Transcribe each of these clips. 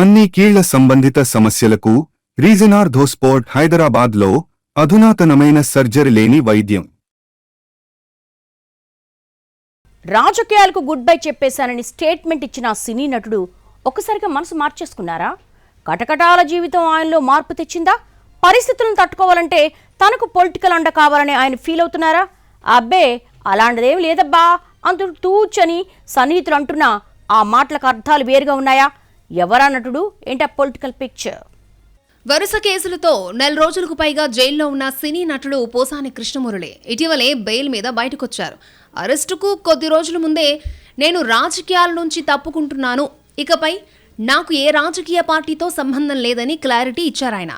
అన్ని కీళ్ళ సంబంధిత సమస్యలకు రీజనార్ధోస్పోర్ట్ హైదరాబాద్లో అధునాతనమైన సర్జరీ లేని వైద్యం. రాజకీయాలకు గుడ్ బై చెప్పేశానని స్టేట్మెంట్ ఇచ్చిన సినీ నటుడు ఒక్కసారిగా మనసు మార్చేసుకున్నారా? కటకటాల జీవితం ఆయనలో మార్పు తెచ్చిందా? పరిస్థితులను తట్టుకోవాలంటే తనకు పొలిటికల్ అండ కావాలని ఆయన ఫీల్ అవుతున్నారా? అబ్బే అలాంటిదేం లేదబ్బా అంత తూచని సన్నిహితులు అంటున్నా ఆ మాటలకు అర్థాలు వేరుగా ఉన్నాయా? ఎవరా నటుడు ఏంటా పొలిటికల్ పిక్చర్ వరుస కేసులతో నెల రోజులకు పైగా జైల్లో ఉన్న సినీ నటుడు పోసాని కృష్ణమురళి ఇటీవలే బెయిల్ మీద బయటకొచ్చారు. అరెస్టుకు కొద్ది రోజుల ముందే నేను రాజకీయాల నుంచి తప్పుకుంటున్నాను. ఇకపై నాకు ఏ రాజకీయ పార్టీతో సంబంధం లేదని క్లారిటీ ఇచ్చారాయన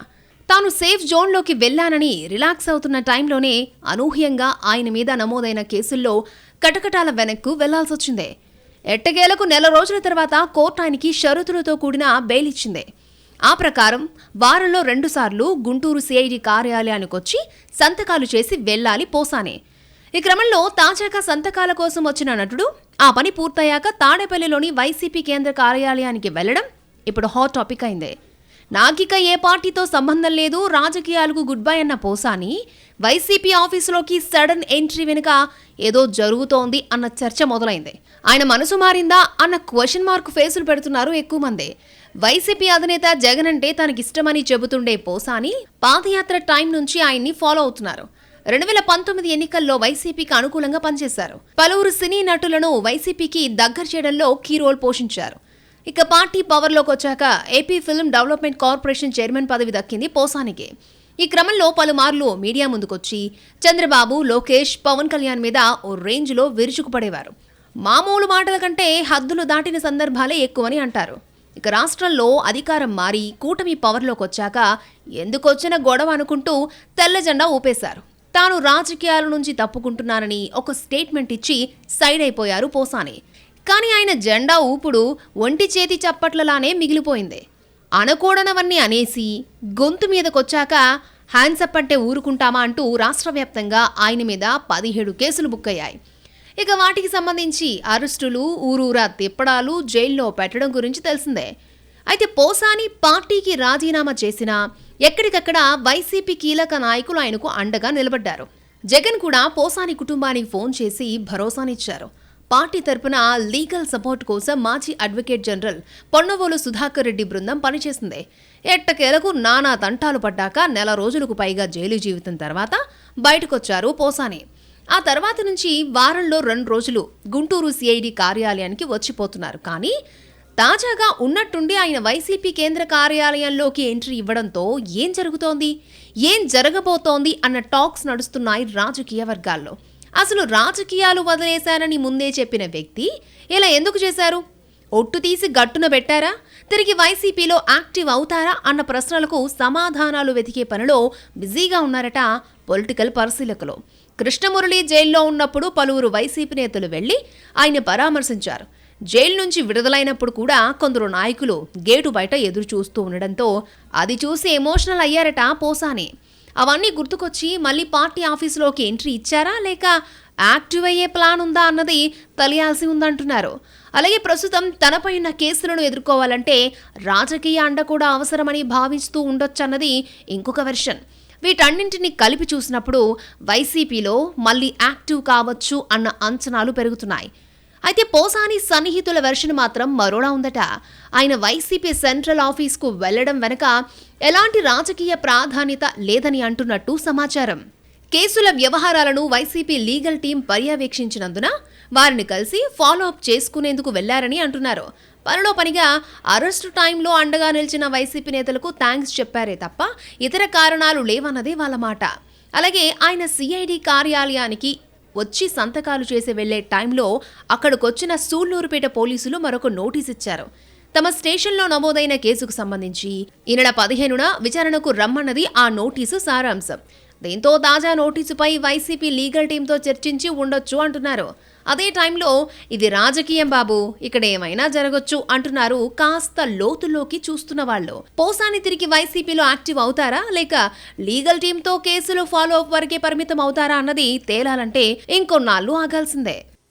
తాను సేఫ్ జోన్లోకి వెళ్ళానని రిలాక్స్ అవుతున్న టైంలోనే అనూహ్యంగా ఆయన మీద నమోదైన కేసుల్లో కటకటాల వెనక్కు వెళ్ళాల్సొచ్చిందే. ఎట్టకేలకు నెల రోజుల తర్వాత కోర్టు ఆయనకి షరతులతో కూడిన బెయిల్ ఇచ్చింది. ఆ ప్రకారం వారంలో రెండుసార్లు గుంటూరు సిఐడి కార్యాలయానికి వచ్చి సంతకాలు చేసి వెళ్ళాలి పోసానే. ఈ క్రమంలో తాజాగా సంతకాల కోసం వచ్చిన నటుడు ఆ పని పూర్తయ్యాక తాడేపల్లిలోని వైసీపీ కేంద్ర కార్యాలయానికి వెళ్ళడం ఇప్పుడు హాట్ టాపిక్ అయింది. నాకిక ఏ పార్టీతో సంబంధం లేదు రాజకీయాలకు గుడ్ బై అన్న పోసాని వైసీపీ ఆఫీసులోకి సడన్ ఎంట్రీ వెనుక ఏదో జరుగుతోంది అన్న చర్చ మొదలైంది. ఆయన మనసు మారిందా అన్న క్వశ్చన్ మార్క్ ఫేసులు పెడుతున్నారు ఎక్కువ మంది. వైసీపీ అధినేత జగన్ అంటే తనకిష్టమని చెబుతుండే పోసాని పాదయాత్ర టైం నుంచి ఆయన్ని ఫాలో అవుతున్నారు. రెండు వేల పంతొమ్మిది ఎన్నికల్లో వైసీపీకి అనుకూలంగా పనిచేశారు. పలువురు సినీ నటులను వైసీపీకి దగ్గర చేయడంలో కీ రోల్ పోషించారు. ఇక పార్టీ పవర్లోకి వచ్చాక AP film development corporation chairman పదవి దక్కింది పోసానికి. ఈ క్రమంలో పలుమార్లు మీడియా ముందుకొచ్చి చంద్రబాబు లోకేష్ పవన్ కళ్యాణ్ మీద ఓ రేంజ్లో విరుచుకుపడేవారు. మామూలు మాటల కంటే హద్దులు దాటిన సందర్భాలే ఎక్కువని అంటారు. ఇక రాష్ట్రంలో అధికారం మారి కూటమి పవర్లోకి వచ్చాక ఎందుకొచ్చిన గొడవ అనుకుంటూ తెల్ల జెండా ఊపేశారు. తాను రాజకీయాల నుంచి తప్పుకుంటున్నానని ఒక స్టేట్మెంట్ ఇచ్చి సైడ్ అయిపోయారు పోసాని. కానీ ఆయన జెండా ఊపుడు ఒంటి చేతి చప్పట్లలానే మిగిలిపోయింది. అనకూడనవన్నీ అనేసి గొంతు మీదకొచ్చాక హ్యాండ్సప్ అంటే ఊరుకుంటామా అంటూ రాష్ట్ర వ్యాప్తంగా ఆయన మీద పదిహేడు కేసులు బుక్ అయ్యాయి ఇక వాటికి సంబంధించి అరెస్టులు ఊరూరా తిప్పడాలు జైల్లో పెట్టడం గురించి తెలిసిందే. అయితే పోసాని పార్టీకి రాజీనామా చేసినా ఎక్కడికక్కడ వైసీపీ కీలక నాయకులు ఆయనకు అండగా నిలబడ్డారు. జగన్ కూడా పోసాని కుటుంబానికి ఫోన్ చేసి భరోసానిచ్చారు. పార్టీ తరపున లీగల్ సపోర్ట్ కోసం మాజీ అడ్వకేట్ జనరల్ పొన్నవోలు సుధాకర్ రెడ్డి బృందం పనిచేసింది. ఎట్టకేలకు నానా తంటాలు పడ్డాక నెల రోజులకు పైగా జైలు జీవితం తర్వాత బయటకొచ్చారు పోసాని. ఆ తర్వాత నుంచి వారంలో రెండు రోజులు గుంటూరు సిఐడి కార్యాలయానికి వచ్చిపోతున్నారు. కానీ తాజాగా ఉన్నట్టుండి ఆయన వైసీపీ కేంద్ర కార్యాలయంలోకి ఎంట్రీ ఇవ్వడంతో ఏం జరుగుతోంది? ఏం జరగబోతోంది? అన్న టాక్స్ నడుస్తున్నాయి రాజకీయ వర్గాల్లో. అసలు రాజకీయాలు వదిలేశానని ముందే చెప్పిన వ్యక్తి ఇలా ఎందుకు చేశారు? ఒట్టు తీసి గట్టున పెట్టారా? తిరిగి వైసీపీలో యాక్టివ్ అవుతారా? అన్న ప్రశ్నలకు సమాధానాలు వెతికే పనిలో బిజీగా ఉన్నారట పొలిటికల్ పరిశీలకులు. కృష్ణమురళి జైల్లో ఉన్నప్పుడు పలువురు వైసీపీ నేతలు వెళ్ళి ఆయన పరామర్శించారు. జైలు నుంచి విడుదలైనప్పుడు కూడా కొందరు నాయకులు గేటు బయట ఎదురు చూస్తూ ఉండడంతో అది చూసి ఎమోషనల్ అయ్యారట పోసాని. అవన్నీ గుర్తుకొచ్చి మళ్ళీ పార్టీ ఆఫీసులోకి ఎంట్రీ ఇచ్చారా? లేక యాక్టివ్ అయ్యే ప్లాన్ ఉందా అన్నది తెలియాల్సి ఉందంటున్నారు. అలాగే ప్రస్తుతం తనపై ఉన్న కేసులను ఎదుర్కోవాలంటే రాజకీయ అండ కూడా అవసరమని భావిస్తూ ఉండొచ్చన్నది ఇంకొక వెర్షన్. వీటన్నింటినీ కలిపి చూసినప్పుడు వైసీపీలో మళ్ళీ యాక్టివ్ కావచ్చు అన్న అంచనాలు పెరుగుతున్నాయి. అయితే పోసాని సన్నిహితుల వెర్షన్ మాత్రం మరోలా ఉందట. ఆయన వైసీపీ సెంట్రల్ ఆఫీస్కు వెళ్ళడం వెనక ఎలాంటి రాజకీయ ప్రాధాన్యత లేదని అంటున్నట్టు సమాచారం. కేసుల వ్యవహారాలను వైసీపీ లీగల్ టీం పర్యవేక్షించినందున వారిని కలిసి ఫాలో అప్ చేసుకునేందుకు వెళ్ళారని అంటున్నారు. పనిలో పనిగా అరెస్టు టైంలో అండగా నిలిచిన వైసీపీ నేతలకు థ్యాంక్స్ చెప్పారే తప్ప ఇతర కారణాలు లేవన్నదే వాళ్ళ మాట. అలాగే ఆయన సిఐడి కార్యాలయానికి వచ్చి సంతకాలు చేసి వెళ్ళే టైంలో అక్కడికొచ్చిన సూళ్ళూరుపేట పోలీసులు మరొక నోటీస్ ఇచ్చారు. తమ స్టేషన్లో నమోదైన కేసుకు సంబంధించి ఈ నెల పదిహేనున విచారణకు రమ్మన్నది ఆ నోటీసు సారాంశం. దీంతో తాజా నోటీసుపై వైసీపీ లీగల్ టీంతో చర్చించి ఉండొచ్చు అంటున్నారు. అదే టైంలో ఇది రాజకీయం బాబు ఇక్కడ ఏమైనా జరగొచ్చు అంటున్నారు కాస్త లోతుల్లోకి చూస్తున్న వాళ్ళు. పోసాని తిరిగి వైసీపీలో యాక్టివ్ అవుతారా? లేక లీగల్ టీంతో కేసులు ఫాలో అప్ వరకే పరిమితం అవుతారా అన్నది తేలాలంటే ఇంకొన్నాళ్ళు ఆగాల్సిందే.